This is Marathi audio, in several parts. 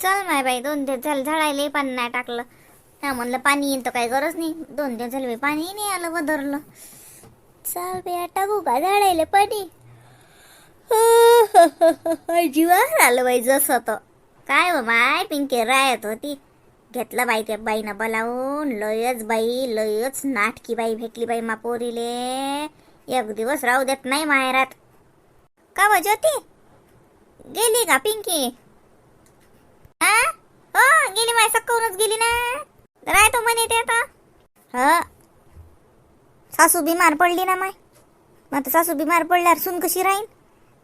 चल माय बाई दोन दिवस झाले झाडायला पाणी नाही टाकलं. हा म्हणलं पाणी येईन तर काही गरज नाही. दोन दिवस झाले पाणी नाही आलं बदरलं चल बाई टाकू का झाडायला पाणी? जीवावर आलं बाई जसं तर. काय हो व माय पिंके रायत होती. घेतलं बाई त्या बाईनं बोलावून. लयच बाई लयच नाटकी बाई भेटली बाई मा पोरीले. एक दिवस राहू देत नाही माहेरात. का व ज्योती? गेली का पिंकी? हा? हो गेली माय सक्कवूनच गेली ना. राहतो म्हणे ते आता. हो. ह. सासू बिमार पडली ना माय. मग आता सासू बिमार पडल्यावर सून कशी राहीन?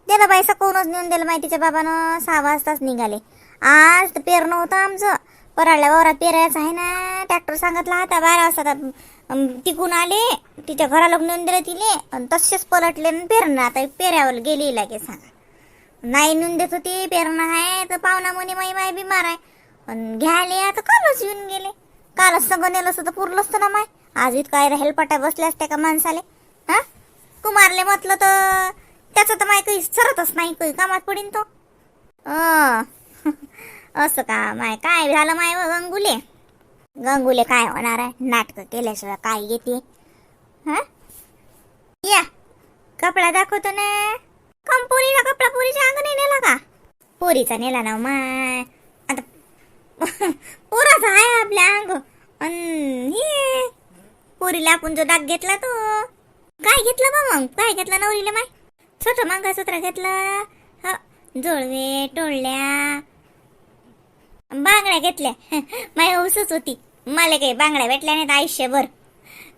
त्याला बाई सकवूनच नेऊन दिलं माय तिच्या बाबानं सहा वाजताच निघाले. आज तर पेरणं होतं आमचं. पराडल्या वावरात पेरायचं आहे ना. ट्रॅक्टर सांगितला होता बारा वाजता आता, टिकून आले. तिच्या घराला नेऊन दिलं तिले आणि तसेच पलटले पेरणं. आता पेऱ्यावर गेली लागे सांगा. नाही नेऊन देत होती पेरणं आहे तर पाहुणा म्हणे माई माय बिमार आहे. पण घ्यायले आता कालच येऊन गेले. कालच सगळं नेलं असतं तर पुरलं असतं ना माय आज वित काय राहील हेलपाटा बसल्या असत्या का माणसाले? हा? कुमारले म्हटलं तर त्याचं तर माय काही सरतच नाही काही कामात पडीन तो. असं का माय? काय झालं माय व गंगुले? गंगुले काय होणार आहे? नाटकं केल्याशिवाय काय येते? हा? या कपडा दाखवतो ना. कम पोरीला कपडा पोरीच्या अंग नाही नेला का? पोरीचा नेला ना माय. आता पोराचा आहे आपल्या अंग. अन हे पोरीला आपण जो डाग घेतला तो. काय घेतलं बा मग? काय घेतलं नवरीला माय? छोट मंगळसूत्र घेतलं. ह जोडवे टोळल्या. बांगड्या घेतल्या. माय हौसच होती. मला काही बांगड्या भेटल्या नाहीत आयुष्यभर.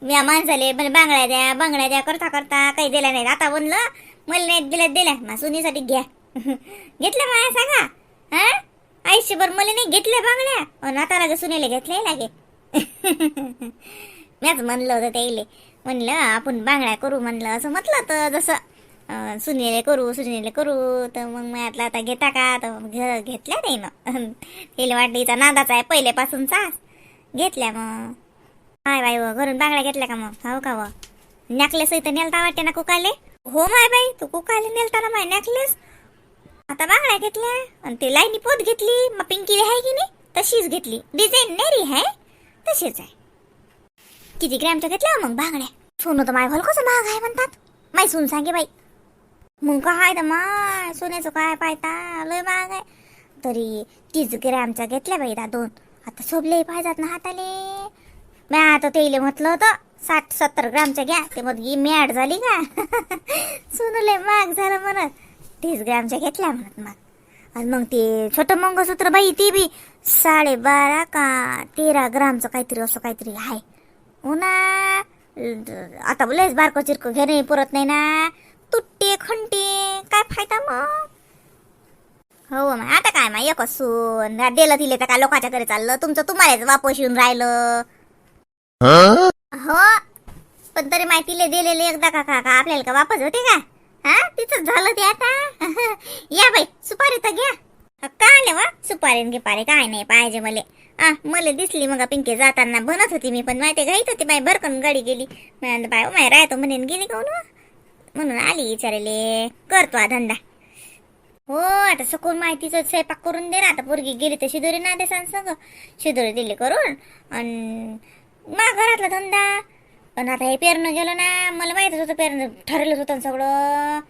मी या माणसाले बांगड्या द्या बांगड्या द्या करता करता काही दिल्या नाहीत. आता म्हणलं मला नाही दिलं दिल्या मा सुनीसाठी घ्या. घेतल्या माया सांगा. हा? आयुष्यभर मला नाही घेतल्या बांगड्या. आणि आता लागे सुनेले घेतल्या लागे. मॅच म्हणलं होतं त्याईले. म्हणलं आपण बांगड्या करू म्हणलं. असं म्हटलं तर जसं सुनीले सुनेले करू सुनेले करू. तर मग मी म्हटलं आता घेता का? तर मग घेतल्या नाही ना तिला वाटलं इथं नादाचा आहे पहिल्यापासूनचा. घेतल्या मग. हाय बाई व घरून बांगड्या घेतल्या का मग? हो का व? नेकलेस इथं नेलता वाटते ना कुकाले? हो माय बाई तू कुकाले नेलता ना माय नेकलेस आता बांगड्या घेतल्या आणि ते लाईनी पोत घेतली. मग पिंकी आहे की नाही तशीच घेतली. डिझाईन नेरी आहे तशीच आहे किती ग्रॅमच्या घेतल्या हो मग बांगड्या? सोनं तर माय भल कसं महाग आहे म्हणतात. माय सून सांगे बाई. मग काय तर माय सोन्याचं काय पाहता लय महाग आहे. तरी तीस ग्रॅमच्या घेतल्या बाई दा दोन. आता सोबले पाहिजात ना हाताले. मी आता तेले म्हटलं होतं साठ सत्तर ग्रामच्या घ्या. ते मग ही मॅड झाली का? सुनले महाग झालं म्हणत. तीस ग्रामच्या घेतल्या म्हणत मग. आणि मग ते छोटं मंगळसूत्र बाई ती बी साडेबारा का तेरा ग्रामचं काहीतरी असं काहीतरी आहे. उन्हा ना आता लयच बारको चिरको घेणे पुरत नाही ना. तुट्टे खंटे काय फायदा मग? हो मग आता काय मग एक सून. दिलं दिले तर काय लोकांच्या घरी चाललं? तुमचं तुम्हालाच वापस येऊन राहिलं. हो. पण तरी माहितीले दिलेले एकदा का काका आपल्याला का वापस होते का? हा? तिथं झालं ते आता. या बाई सुपारी तर घ्या. काय आले वा? सुपारी न गिपारी काय नाही पाहिजे मले. आ मला दिसली मग पिंके जाताना बनत होती मी पण माहिती घाईत होती बाई भरकन गाडी गेली. बाय माय राहतो म्हणेन गेली कोण म्हणून आली विचारले करतो हा धंदा. हो आता सकून माहितीचं स्वयंपाक करून दे ना आता पोरगी गेली तर शिदोरी ना दे सांग. शिदोरी दिली करून. आणि मा घरातला धंदा. पण आता हे पेरणं गेलं ना मला माहितच होतं पेरणं ठरलंच होतं सगळं.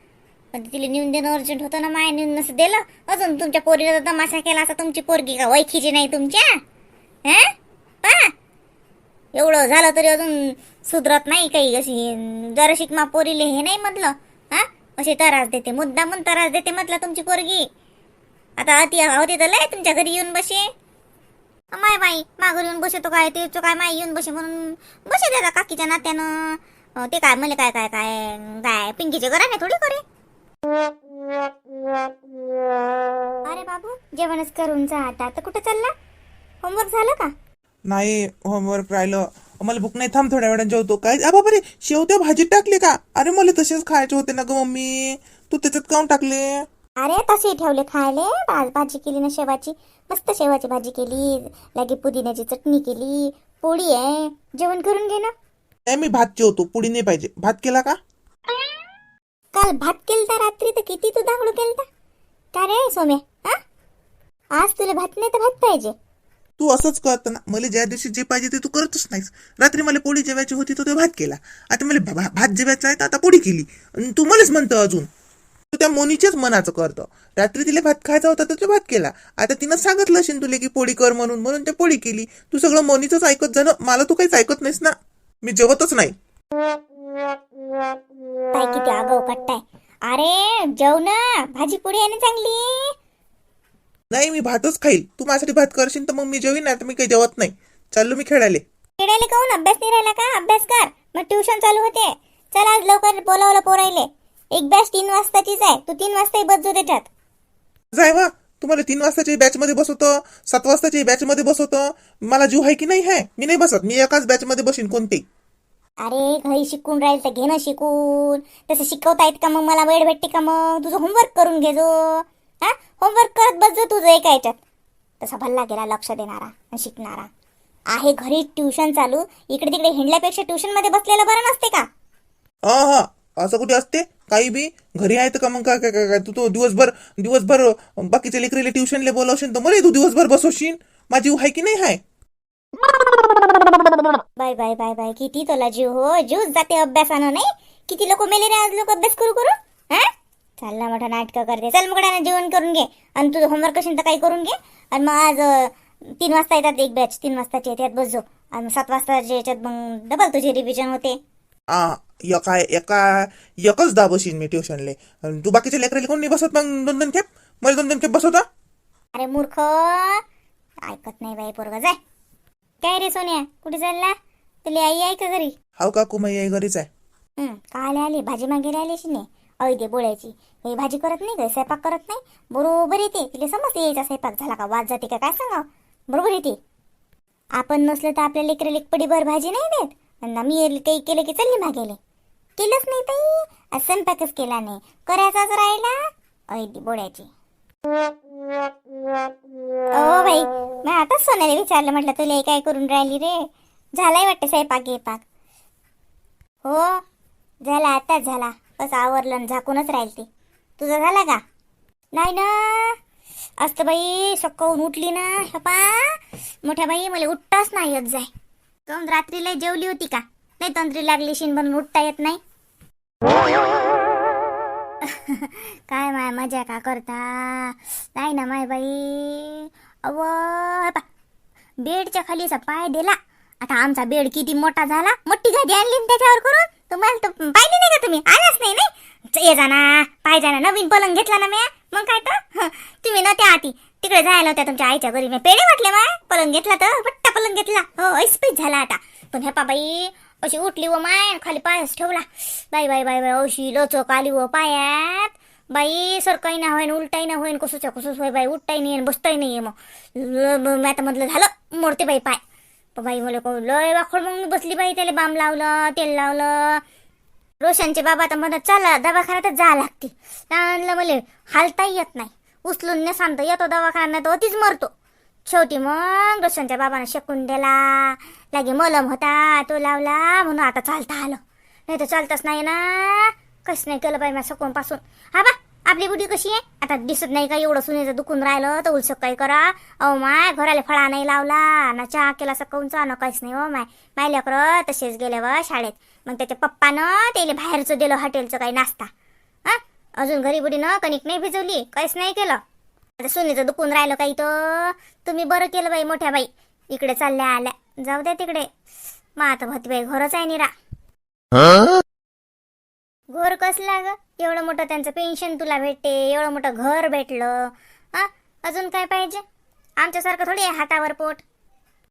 पण तिला नेऊन देणं अर्जंट होतं ना माय नेऊन नसं दिलं. अजून तुमच्या पोरीला तर तमाशा केला असता तुमची पोरगी का वैखीची नाही तुमच्या? हा? पा. एवढं झालं तरी अजून सुधरत नाही काही अशी. जरा शिकमा पोरीले हे नाही म्हटलं. हा? अशी त्रास देते मुद्दा म्हणून त्रास देते म्हटलं तुमची पोरगी. आता अति होती तर लय तुमच्या घरी येऊन बसे माय बाई माघर येऊन बसे तो काय ते काय माय येऊन बसे म्हणून बसे देता काकीच्या नात्यानं. ते काय मला काय काय काय काय पिंकीचे घराने थोडी करे. अरे बाबू जेवणच करून जा आता. तर कुठे चालला? होमवर्क झालं का? नाही होमवर्क राहिलं. मला भूक नाही थांब थोड्या वेळाने जेवतो. काय अबा बरे शेवत्या भाजीत टाकले का? अरे मला तसेच खायचे होते ना ग मम्मी. तू त्याच्यात काऊन टाकले? अरे तसे ठेवले खायले. भाजी केली ना शेवाची. मस्त शेवाची भाजी केली. लगे पुदिन्याची चटणी केली. पोळी आहे. जेवण करून घे ना. नाही मी भात जेवतो. पुडी नाही पाहिजे. भात केला का? काल भात केलता रात्री तर किती तू दांगडू केलता? का रे सोम्या? हा आज तुला भात नाही तर भात पाहिजे. तू असंच करत ना. मला ज्या दिवशी जे पाहिजे ते तू करतच नाहीस. रात्री मला पोळी जेवायची होती तर तो भात केला. आता मला भा- भा- भात जेवायचा आहे तर आता पोळी केली. आणि तू मलाच म्हणतो अजून. तू त्या मोनीच्याच मनाचं करतो. रात्री तिला भात खायचा होता तर तो भात केला. आता तिनं सांगितलं असेल तुला की पोळी कर म्हणून म्हणून ते पोळी केली. तू सगळं मोनीचंच ऐकत जाणं मला तू काहीच ऐकत नाहीस ना. मी जेवतच नाही. काय किती आगाऊ कट्टाय. अरे जेव ना. भाजी पोळी आहे ना चांगली. नाही मी भातच खाईल. तू माझ्यासाठी भात करशील तर मग मी जेवीन नाही तर मी काही जेवत नाही. चाललो मी खेळायला. खेळायला काहून अभ्यास नाही राहिला का? अभ्यास कर. मग ट्युशन चालू होते. चल आज लवकर बोलावलं पोरायले. एक बॅच तीन वाजताचीच आहे तू तीन वाजताही बसजो त्याच्यात जाय वा. तुम्हाला तीन वाजताच्या बॅच मध्ये बसवतो सात वाजताच्या बॅच मध्ये बसवतो मला जीव आहे की नाही आहे मी नाही बसत. मी एकाच बॅच मध्ये बसीन कोणते? अरे घरी शिकून राहील तर घेणं शिकून. तसं शिकवता येत का मग? मला वेळ भेटते का मग? तुझं होमवर्क करून घे जो. हा? होमवर्क करत बस जो तुझं एका याच्यात. तसा भल्ला गेला लक्ष देणारा आणि शिकणारा. आहे घरी ट्युशन चालू. इकडे तिकडे हिंडल्यापेक्षा ट्युशनमध्ये बसलेलं बरं नसते का? हा हा. असं कुठे असते? काही बी? घरी आहे तर का मग काय काय काय काय? तू तो दिवसभर दिवसभर बाकीच्या लेकरीला ट्युशनला बोलावशील तर मला तू दिवसभर बसवशील. माझी जीव आहे की नाही आहे बाय बाय बाय बाय. किती तुला जीव हो जीव जाते अभ्यासानं नाही? किती लोक मेले रे आज लोक अभ्यास करू करू? हा? चल ना मोठा नाटकं करते. चल मग जेवण करून घे. आणि तुझं होमवर्क असेल तर काही करून घे. आणि मग आज तीन वाजता येतात एक बॅच तीन वाजताची बस बसजो आणि सात वाजताच्या याच्यात मग डबल तुझे रिव्हिजन होते. आ एका एका एकच दा बसीन मी ट्युशनले. अन तू बाकीच्या लेकराला कोण नाही बसत मग दोन दोन खेप? मला दोन दोन खेप बसवता? अरे मूर्ख! ऐकत नाही बाई पोरगा जाय. काय रे सोन्या? कुठे चालला? तुला आई आहे का घरी? हाव का कुमाई आई घरीच आहे. हं, काले आली? भाजी मागायला आली अशी नाही अय दे बोळ्याची. काही भाजी करत नाही काही स्वयंपाक करत नाही. बरोबर येते. तिला समजते यायचा स्वयंपाक झाला का? वाद जाते का? काय सांगा बरोबर येते. आपण नसलं तर आपल्या लेकरं लेकपडीभर भाजी नाही देत. आणि मी ये- काही केलं की चालली मागेले केलंच नाही ताई आज स्वयंपाकच केला नाही. करायचाच राहिला? अय दे ओ बाई मी आताच सोन्याला विचारलं म्हटलं तुला हे काय करून राहिली रे? झालाय वाटतं स्वयंपाक गिपाक हो झाला आताच झाला. बस आवरलं आणि झाकूनच राहील ते. तुझा झाला का? नाही ना. असतं बाई सकाळून उठली ना. शपा. मोठ्या बाई मला उठताच नाही येत जाय. काऊन रात्रीला जेवली होती का? नाही तंत्री लागली शिन म्हणून उठता येत नाही. काय माय मजा का करता? नाही ना माय बाई. अव पा बेडच्या खालीचा पाय दिला. आता आमचा बेड किती मोठा झाला? मोठी गादी आणली त्याच्यावर करून? तुम्हाला तर पाहिली नाही का तुम्ही? आलाच नाही नाही? ये जाना पाय जाना नवीन पलंग घेतला ना मी मग काय तर? तुम्ही ना त्या आती तिकडे जायला होत्या तुमच्या आईच्या घरी. मी पेढे वाटले माय पलंग घेतला तर पट्टा पलंग घेतला. हो ऐसपीच झाला आता. पण हे बाई अशी उठली व माय खाली पायच ठेवला. बाई बाई बाई बाई अशी लोचक आली व पायात. बाई सर काही ना होईन उलटाही ना होईन कसूच्या कसूच होय बाई उठताही नाही बसताही नाही मग. मी आता म्हटलं झालं मोडते बाई पाय. बाई मला कहू लय वाखोड मग मी बसली बाई त्याला बाम लावलं तेल लावलं. रोशनचे बाबा तर म्हणत चला दवाखान्यातच जा लागते. मला हालताही येत नाही. उचलून न सांगता येतो दवाखान्यात तीच मरतो. शेवटी मग रोशनच्या बाबानं शेकून दिला लागे मलम होता तो लावला म्हणून आता चालता आलं. नाही तर चालतच नाही ना. कस नाही केलं बाई माझ्या सकून पासून हा बा आपली बुडी कशी आहे? आता दिसत नाही का एवढं सुनेचं दुखून राहिलं? तर उलसक काही करा? अहो माय घराला फळा नाही लावला ना चहा केला सकाळूनचा ना काहीच नाही हो माय. माय लेकरं तसेच गेले व शाळेत. मग त्याच्या पप्पानं त्याला बाहेरचं दिलं हॉटेलचं काही नाश्ता. अजून घरी बुडीनं कणिक नाही भिजवली काहीच नाही केलं. आता सुनीचं दुखून राहिलं काही तर तुम्ही बरं केलं बाई मोठ्या बाई. इकडे चालल्या आल्या. जाऊ द्या तिकडे. मग आता भती घरच आहे निरा. घर कसला ग? एवढं मोठं त्यांचं पेन्शन तुला भेटते एवढं मोठं घर भेटलं. हा? अजून काय पाहिजे? आमच्यासारखं थोडी आहे हातावर पोट.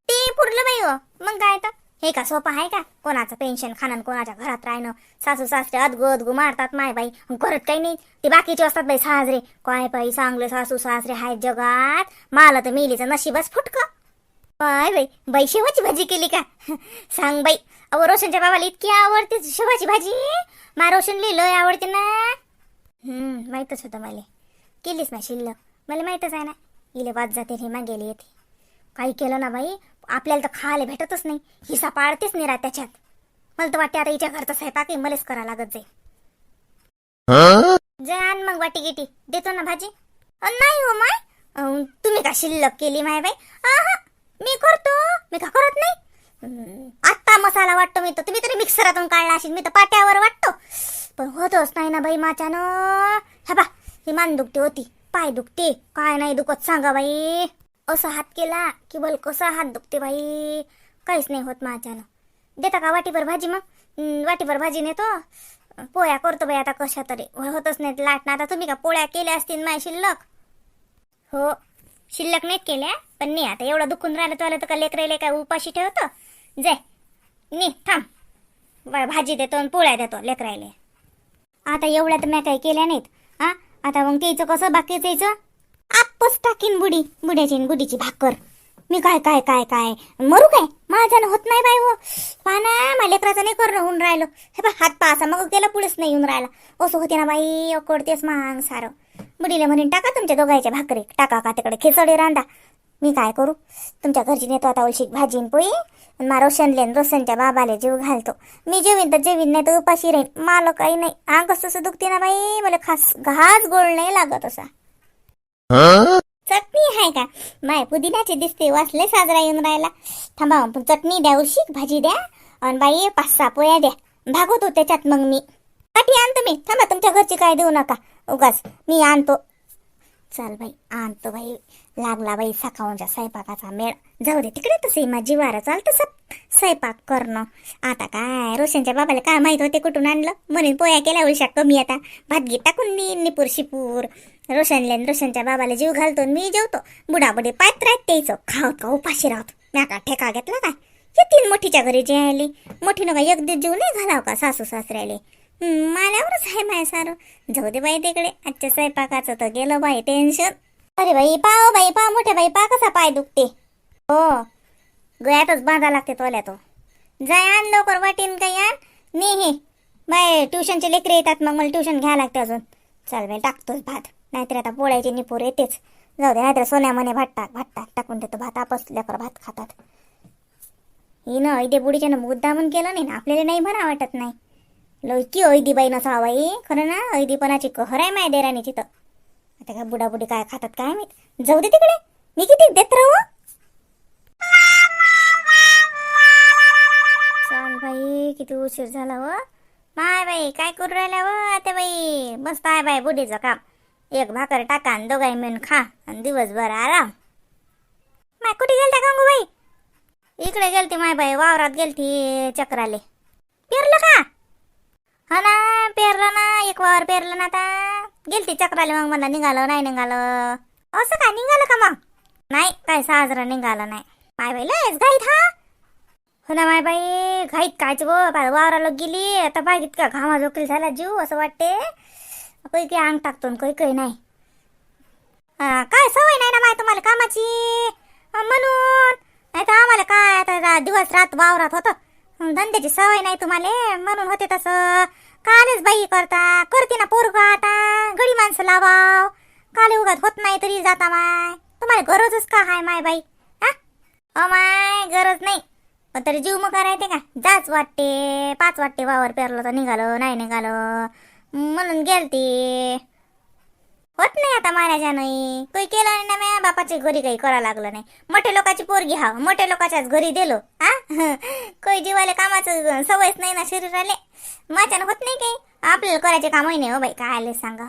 ते पुरलं बाई हो. मग काय तर? हे का सोपं आहे का? कोणाचं पेन्शन खाणं कोणाच्या घरात राहणं? सासू सासरे अदगू अदगू मारतात माय बाई. करत काही नाही. ते बाकीचे असतात बाई साजरे. काय बाई चांगले सासू सासरे आहेत जगात? मला तर मेलीचं नशीबच फुटकं. काय बाई? बाई शेवाची भाजी केली का? सांग बाई. अहो रोशनच्या बाबाला इतकी आवडते शेवाची भाजी. मा रोशन लय आवडते ना. हम्म माहीतच होतं मला. केलीच ना शिल्लक. मला माहीतच आहे ना. इले वाद जाते हे मागेली येते. काही केलं ना बाई? आपल्याला तर खायला भेटतच नाही. हिसा पाळतेच नाही राहत त्याच्यात. मला तर वाटते आता हिच्या घरचा स्वयंपाक मलाच करा लागत जाईल. जे आण मग वाटी गिटी. देतो ना भाजी. नाही हो माय. तुम्ही का शिल्लक केली माय बाई? मी करतो. मी का करत नाही? आत्ता मसाला वाटतो मी तर. तुम्ही तरी मिक्सरातून काढला असेल. मी तर पाट्यावर वाटतो. पण होतच नाही ना बाई माझ्यानं हा बा ही मान दुखते होती. पाय दुखते. काय नाही दुखत सांगा बाई. असा हात केला की बल कसा हात दुखते बाई. काहीच नाही होत माझ्यानं. देता का वाटीभर भाजी मग? वाटीभर भाजी नेतो. पोळ्या करतो बाई आता कशा तरी. होतच नाहीत लाटणं. आता तुम्ही का पोळ्या केल्या असतील माय शिल्लक? हो शिल्लक नाहीत केल्या पण नाही आता एवढं दुखून राहिलं तुला तर का लेकरायले काय उपाशी ठेवतो? जाय नी थांब. भाजी देतो आणि पोळ्या देतो लेकरायले. आता एवढ्या तर मी काही केल्या नाहीत. हा आता मग त्याचं कसं? बाकीच यायचं आपच टाकीन बुडी बुड्याची बुडीची भाकर. मी काय काय काय काय? मरू काय? माझ्यानं होत नाही बाई हो. पाना माझ्या लेकराचं नाही करणं होऊन राहिलं. हे बा हात पासा मग गेला पुढेच नाही येऊन राहिला. असं होते ना बाई अकडतेच मांग सारं. बुडीला म्हणून टाका तुमच्या दोघायच्या भाकरी टाका का तिकडे खिचडी रांधा मी काय करू? तुमच्या घरची नेतो आता उलशी भाजी पोळी मा रोशनले आणि रोशनच्या बाबाले जीव घालतो. मी जेवीन तर जेवीन नाही तर उपाशी राहीन. मालो काही नाही. अंग तसं दुखते ना बाई? मला खास घास गोळ नाही लागत असा. चटणी आहे का? माय पुदिन्याची दिसते वाचले साजरा येऊन राहिला. थांबा पण चटणी द्या उलशी भाजी द्या आणि बाई पाच सहा पोळ्या द्या. भागवतो त्याच्यात मग मी. आणतो मी. थांबा तुमच्या घरची काय देऊ नका. उगाच मी आणतो. चल बाई आणतो बाई. लागला बाई सकाळच्या स्वयंपाकाचा मेळ. जाऊ दे तिकडे तसंही माझी वारा चालतं सप स्वयंपाक करणं. आता काय रोशनच्या बाबाला काय माहीत होते कुठून आणलं? म्हणून पोया केल्या उलशा कमी आता. भातगी टाकून नी निपूर शिपूर. रोशनले आणि रोशनच्या बाबाला जीव घालतो आणि मी जेवतो. बुडाबुडी पायत राहत त्याचं. खाव का उपाशी राहतो. मी का ठेका घेतला काय? येतील मोठीच्या घरी जे आली. मोठीनं का एक दिवस जीव नाही घालाव का सासू सासऱ्याले? माल्यावरच आहे माय सारं. जाऊ दे बाई तिकडे. आजच्या स्वयंपाकाचं तर गेलं बाई टेन्शन अरे बाई पाव बाई पाव मोठे बाई पा कसा पाय दुखते? हो. गळ्यातच बांधा लागते तोल्या तो. जाय आण लवकर वाटीन काही आण. ने हे बाय ट्युशनचे लेकरे येतात मग मला ट्युशन घ्यावं लागते अजून. चल बाई टाकतोच भात. नाहीतर आता पोळ्याची निपूर येतेच. जाऊ दे नाहीतर सोन्यामध्ये भात टाक भात टाक. टाकून देतो भात आपस लेकर भात खातात. हिनं इथे बुडीच्या मुद्दामून केलं नाही ना आपल्याला नाही भरा वाटत नाही. लोकी ऐदी बाई नसा बाई खरं ना ऐदीपणाची कहर आहे माय देराणीची तिथं आता काय बुडाबुडी काय खातात काय माहीत. जाऊ दे तिकडे. मी किती देत राहू चाल बाई किती उशीर झाला व माय बाई काय करू राहिल्या व आता बाई. मस्त आहे बाई बुडीचं काम. एक भाकर टाका आणि दोघाही मिळून खा. आणि दिवसभर आराम. माय कुठे गेलता गंगू बाई इकडे गेलती माय बाई वावरात गेलती चक्राले. पेरलं का? हा ना पेरलं ना एक वावर पेरलं ना आता. गेलती चक्राले मग मला निघालं नाही निघालं. असं काय निघालं का मग? नाही काय साजरा निघालं नाही. माय बाई लयच घाईत हा? हो ना माय बाई घाईत कायच गो. बा- वावराला गेली आता बाई इतका घामा जोकील झाला जीव असं वाटते. काही काही अंग टाकतो आणि काही काही नाही. हा, काय सवय नाही ना माय तुम्हाला कामाची? म्हणून. नाही तर आम्हाला काय आता दिवस रात वावरात होतं. धंद्याची सवय नाही तुम्हाला? म्हणून होते तसं. कालच बाई करता. करते ना पोरगा आता. गडी माणसं लावाव. काले उगात होत नाही तरी जाता माय. तुम्हाला गरजच का हाय माय बाई? हा? अ माय गरज नाही. पण तरी जीव मग करायचे का? जाच वाटते. पाच वाटते वावर पेरलं तर निघालं नाही निघालं. म्हणून गेलती. होत नाही आता मारायच्या नाही काही केलं नाही ना म्या? बापाच्या घरी काही करा लागलं नाही. मोठे लोकांची पोरगी हा मोठ्या लोकांच्याच घरी दिलो. आ काही जीवाले कामाचं सवयच नाही ना शरीराले. माझ्यानं होत नाही काही. आपल्याला करायचे कामही नाही हो बाई. काय आले सांगा.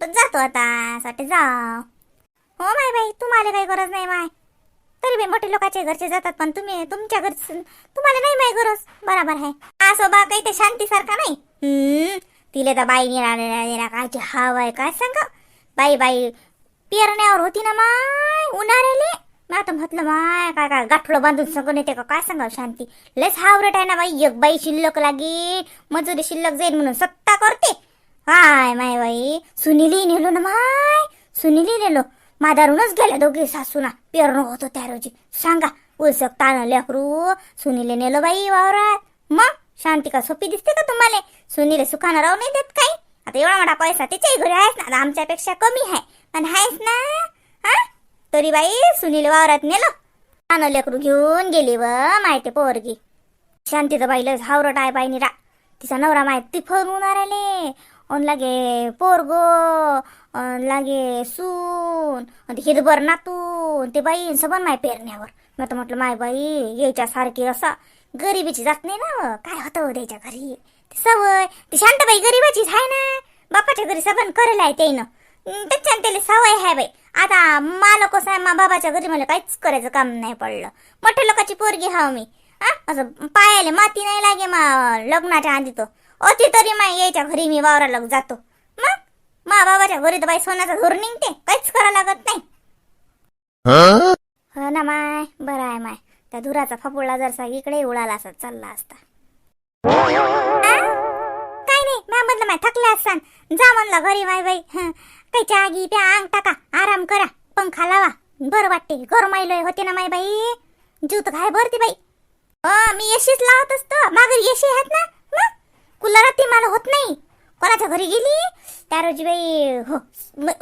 पण जातो आता. साठी जा हो माय बाई तुम्हाला काही गरज नाही माय. तरी बी मोठे लोकांच्या घरचे जातात पण तुम्ही तुमच्या घरचे तुम्हाला नाही माय गरज. बराबर आहे. असं बा काही ते शांतीसारखा नाही. तिला तिले तर बाई निरा निरा कायची हाव आहे काय सांगा. बाई बाई पेरण्यावर होती ना माय उन्हाळ्याले? मी आता म्हटलं माय काय काय गाठोडं बांधून सगळं येते का? काय सांगाव शांती? लयच हावरट आहे ना बाई एक बाई शिल्लक लागी मजुरी शिल्लक जाईल म्हणून सत्ता करते. हाय माय बाई सुनीली नेलो ना माय सुनीली नेलो. मादारूनच गेल्या दोघे सासूना पेरणं होतो त्या रोजी. सांगा उलसक ताण लेकरू सुनीले नेलो बाई वावरात. मग शांती का सोपी दिसते का तुम्हाला? सुनीले सुखानं राहू नाही देत काही? आता एवढा मोठा पैसा तिच्याही घरी आहेस ना आमच्यापेक्षा कमी आहे. पण आहेस ना हा? तरी बाई सुनील वावरात नेलं. कान लेकरू घेऊन गेली व माहिती पोरगी. शांतीचं बाईला हावरट आहे बाई निरा तिचा नवरा माहिती ती होणार आले. अन लागे पोरगो अन लागे सून अन हिरभर नातून ते बाई सबन माय पेरण्यावर. मी तर म्हटलं माय बाई यायच्या सारखी असा गरिबीची जात नाही ना काय होतं द्यायच्या त्याच्या घरी? सवय. ती शांताबाई गरिबाचीच आहे ना. बापाच्या घरी सबन करेल आहे त्यानं त्याच्यानं त्याला सवय आहे बाई. आता मला कसं आहे मा बाबाच्या घरी मला काहीच करायचं काम नाही पडलं. मोठ्या लोकांची पोरगी हाव मी. आ असं पायाले माती नाही लागे मा लग्नाच्या आधी तो. अति तरी मा यायच्या घरी मी वावराला जातो. मग? मा बाबाच्या घरी तर बाई सोन्याचा धूर निघते. काहीच करा लागत नाही. हो? ना माय. बरं आहे माय. त्या धुराचा फपुळा जरसा इकडे उडाला असत चालला असता? काय नाही म्या म्हटलं माय थकले असान जा म्हणलं घरी माय बाई. काही चहा गी प्या अंग टाका आराम करा पंखा लावा. बरं वाटते गरमाईलोय होते ना माय बाई. जूत तर भरती बाई. अ मी एशीच लावत असतो. माघारी एशी आहेत ना? मग? कुलरात ती मला होत नाही. कोणाच्या घरी गेली? त्या रोजी बाई हो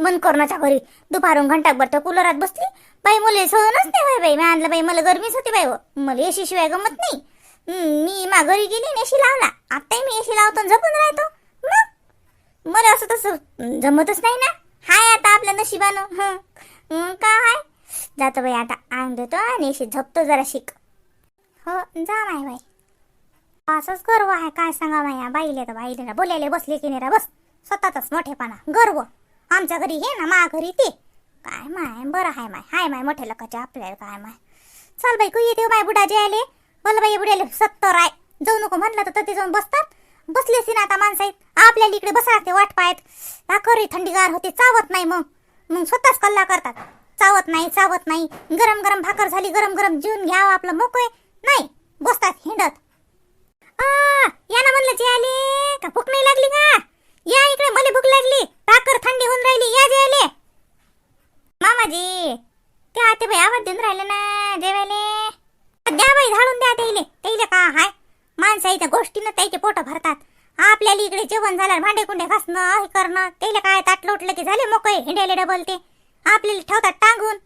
मन कोरोनाच्या घरी. दुपारून घंटा भरतो कुलरात बसली. बाई मुले सहनच नाही बाई बाई. मी आणलं बाई मला गरमीच होती बाई. हो, मला एशी शिवाय गमत नाही. मी मा घरी गेली ना एशी लावला. आताही मी एशी लावतो झपून राहतो. मग? मला असं तसं जमतच नाही ना? हाय आता आपल्या नशिबानं. हं. का हाय? जातो बाई आता आणून देतो आणि एशी झपतो जरा शिक. हो जा माय बाई. असंच गर्व आहे. काय सांगा माया बाईले तर बाईले ना बोलायला बसले की नाही रा बस. स्वतःच मोठेपणा. गर्व. आमच्या घरी हे ना मा घरी ते. काय माय बरं हाय माय. हाय माय मोठ्या लक्काचे आपल्याला काय माय. चल बाई कुई येते हो माय बुडाचे आले. मला बाई बुड्याले सत्तर आहे. जाऊ नको म्हणलं तर ते जाऊन बसतात. बसलेच ना आता माणसं आहेत. आपल्याला इकडे बसा ते वाट पायत आखरी थंडीगार होते चावत नाही मग. मग स्वतःच कल्ला करतात. चावत नाही चावत नाही. गरम गरम भाकर झाली गरम गरम जेवून घ्यावं आपलं मोकळे. नाही बसतात हिंडत. आ, म्हणलं जे आले का भूक नाही लागली का? या इकडे मला भूक लागली. भाकर थंडी होऊन राहिली या जे आले. मामाजी ते आते बाई आवाज देऊन राहिले ना जेवायले. द्या बाई झाडून द्या त्याईले त्याईले का हाय? माणसं इथं गोष्टीनं त्याचे पोट भरतात. आपल्याला इकडे जेवण झालं भांडे कुंडे घासणं हे करणं त्याला काय ताट लोटलं की झाले मोकळे हिंड्याले डबल ते. आपल्याला ठेवतात टांगून.